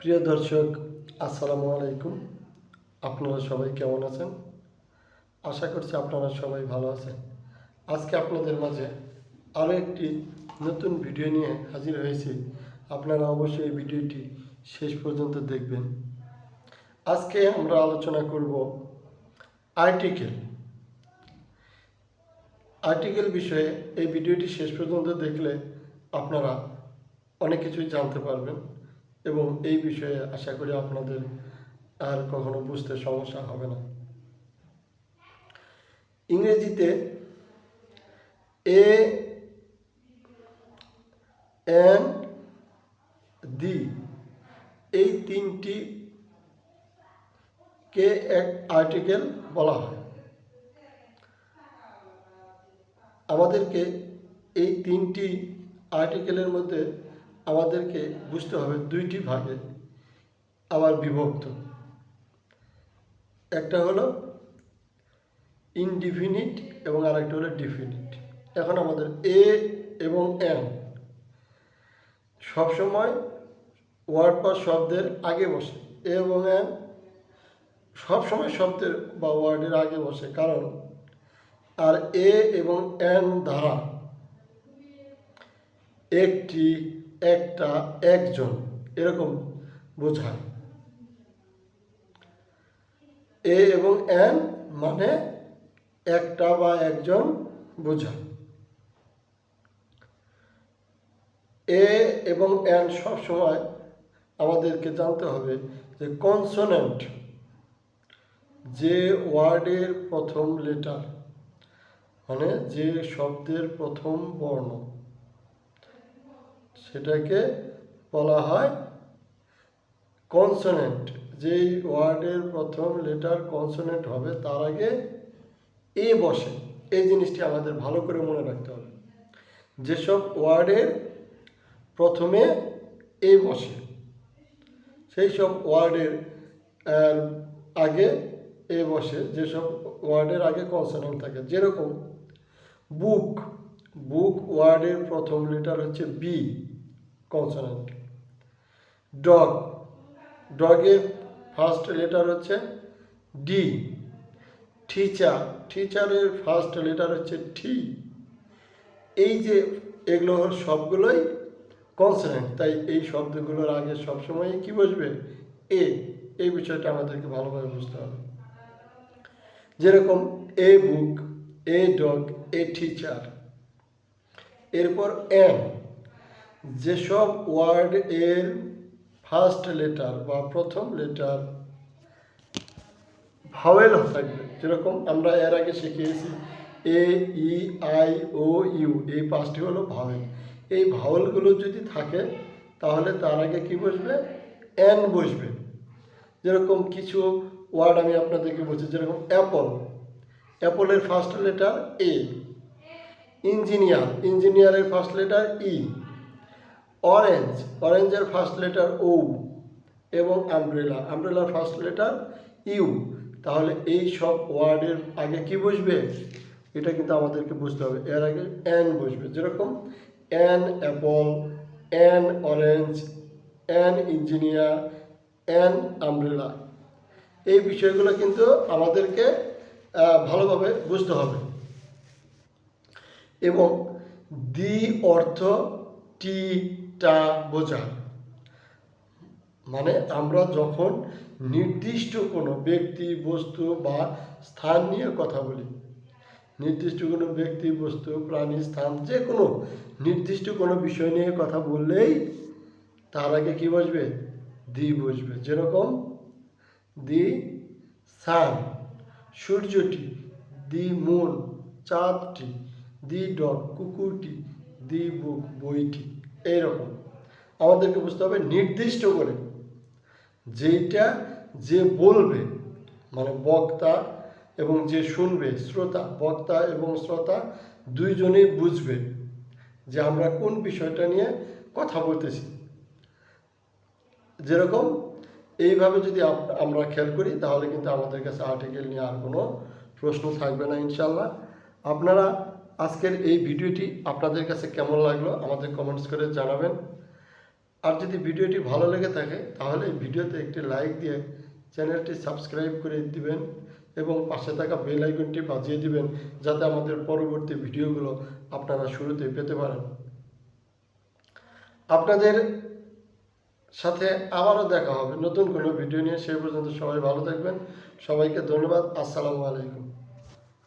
প্রিয় দর্শক, আসসালামু আলাইকুম। আপনারা সবাই কেমন আছেন? আশা করছি আপনারা সবাই ভালো আছেন। আজকে আপনাদের মাঝে আরও একটি নতুন ভিডিও নিয়ে হাজির হয়েছি। আপনারা অবশ্যই এই ভিডিওটি শেষ পর্যন্ত দেখবেন। আজকে আমরা আলোচনা করব আর্টিকেল আর্টিকেল বিষয়ে এই ভিডিওটি শেষ পর্যন্ত দেখলে আপনারা অনেক কিছুই জানতে পারবেন। এবং এই বিষয়ে আশা করি আপনাদের আর কখনো বুঝতে সমস্যা হবে না। ইংরেজিতে এ, এন, দি এই তিনটি কে এক আর্টিকেল বলা হয়। আমাদেরকে এই তিনটি আর্টিকেলের মধ্যে আমাদেরকে বুঝতে হবে দুইটি ভাগে, আবার বিভক্ত। একটা হলো ইনডিফিনিট এবং আরেকটা হলো ডিফিনিট এখন আমাদের এ এবং এন সবসময় ওয়ার্ড বা শব্দের আগে বসে। এ এবং এন সবসময় শব্দের বা ওয়ার্ডের আগে বসে, কারণ আর এ এবং এন দ্বারা একটি একটা একজন, এরকম বোঝায়। এ এবং এন মানে একটা বা একজন বোঝায়। এ এবং এন সবসময় আমাদেরকে জানতে হবে যে কনসোনেন্ট যে ওয়ার্ডের প্রথম লেটার মানে যে শব্দের প্রথম বর্ণ সেটাকে বলা হয় কনসোনেন্ট যেই ওয়ার্ডের প্রথম লেটার কনসোনেন্ট হবে, তার আগে এ বসে। এই জিনিসটি আমাদের ভালো করে মনে রাখতে হবে। যেসব ওয়ার্ডের প্রথমে এ বসে সেই সব ওয়ার্ডের আগে এ বসে, যেসব ওয়ার্ডের আগে কনসোনেন্ট থাকে। যেরকম বুক বুক ওয়ার্ডের প্রথম লেটার হচ্ছে বি কনসোনেন্ট ডগ ডগের ফার্স্ট লেটার হচ্ছে ডি টিচার টিচারের ফার্স্ট লেটার হচ্ছে টি এই যে এগুলো সবগুলোই কনসোনেন্ট তাই এই শব্দগুলোর আগে সবসময় কি বসবে? এ এই বিষয়টা আমাদেরকে ভালোভাবে বুঝতে হবে। যেরকম a book a dog a teacher এরপর এম যেসব ওয়ার্ড এর ফার্স্ট লেটার বা প্রথম লেটার ভাওয়েল থাকবে, যেরকম আমরা এর আগে শিখিয়েছি, এ, ই, আই, ও, ইউ, এই পাঁচটি হলো ভাওয়েল এই ভাওয়েলগুলো যদি থাকে, তাহলে তার আগে কি বসবে? এন বসবে। যেরকম কিছু ওয়ার্ড আমি আপনাদেরকে বলছি, যেরকম অ্যাপল অ্যাপলের ফার্স্ট লেটার এ ইঞ্জিনিয়ার, ইঞ্জিনিয়ারের ফার্স্ট লেটার ই অরেঞ্জ অরেঞ্জের ফার্স্ট লেটার ও এবং আমব্রেলা আমব্রেলার ফার্স্ট লেটার ইউ তাহলে এই সব ওয়ার্ডের আগে কি বসবে? এটা কিন্তু আমাদেরকে বুঝতে হবে। এর আগে এন বসবে। যেরকম an apple an orange an engineer an umbrella এই বিষয়গুলো কিন্তু আমাদেরকে ভালোভাবে বুঝতে হবে। এবং দি অর্থ টি টা বোঝা। মানে আমরা যখন নির্দিষ্ট কোনো ব্যক্তি, বস্তু বা স্থান নিয়ে কথা বলি, নির্দিষ্ট কোনো ব্যক্তি, বস্তু, প্রাণী, স্থান, যে কোনো নির্দিষ্ট কোনো বিষয় নিয়ে কথা বললেই তার আগে কী বসবে? দি বসবে। যেরকম দি সান, সূর্যটি, দি মুন, চাঁদটি। দি ডগ কুকুরটি, দি বুক বইটি, এইরকম। আমাদেরকে বুঝতে হবে নির্দিষ্ট করে। যেইটা যে বলবে মানে বক্তা এবং যে শুনবে, শ্রোতা, বক্তা এবং শ্রোতা দুইজনেই বুঝবে যে আমরা কোন বিষয়টা নিয়ে কথা বলতেছি। যেরকম, এইভাবে যদি আমরা খেয়াল করি, তাহলে কিন্তু আমাদের কাছে আর্টিকেল নিয়ে আর কোনো প্রশ্ন থাকবে না ইনশাল্লাহ আপনারা আজকের এই ভিডিওটি আপনাদের কাছে কেমন লাগল আমাদের কমেন্টস করে জানাবেন। আর যদি ভিডিওটি ভালো লেগে থাকে, তাহলে ভিডিওতে একটি লাইক দিয়ে চ্যানেলটি সাবস্ক্রাইব করে দিবেন এবং পাশে থাকা বেল আইকনটি বাজিয়ে দিবেন যাতে আমাদের পরবর্তী ভিডিওগুলো আপনারা শুরুতে পেতে পারেন। আপনাদের সাথে আবারও দেখা হবে নতুন কোনো ভিডিও নিয়ে। সেই পর্যন্ত সবাই ভালো থাকবেন। সবাইকে ধন্যবাদ। আসসালামু আলাইকুম।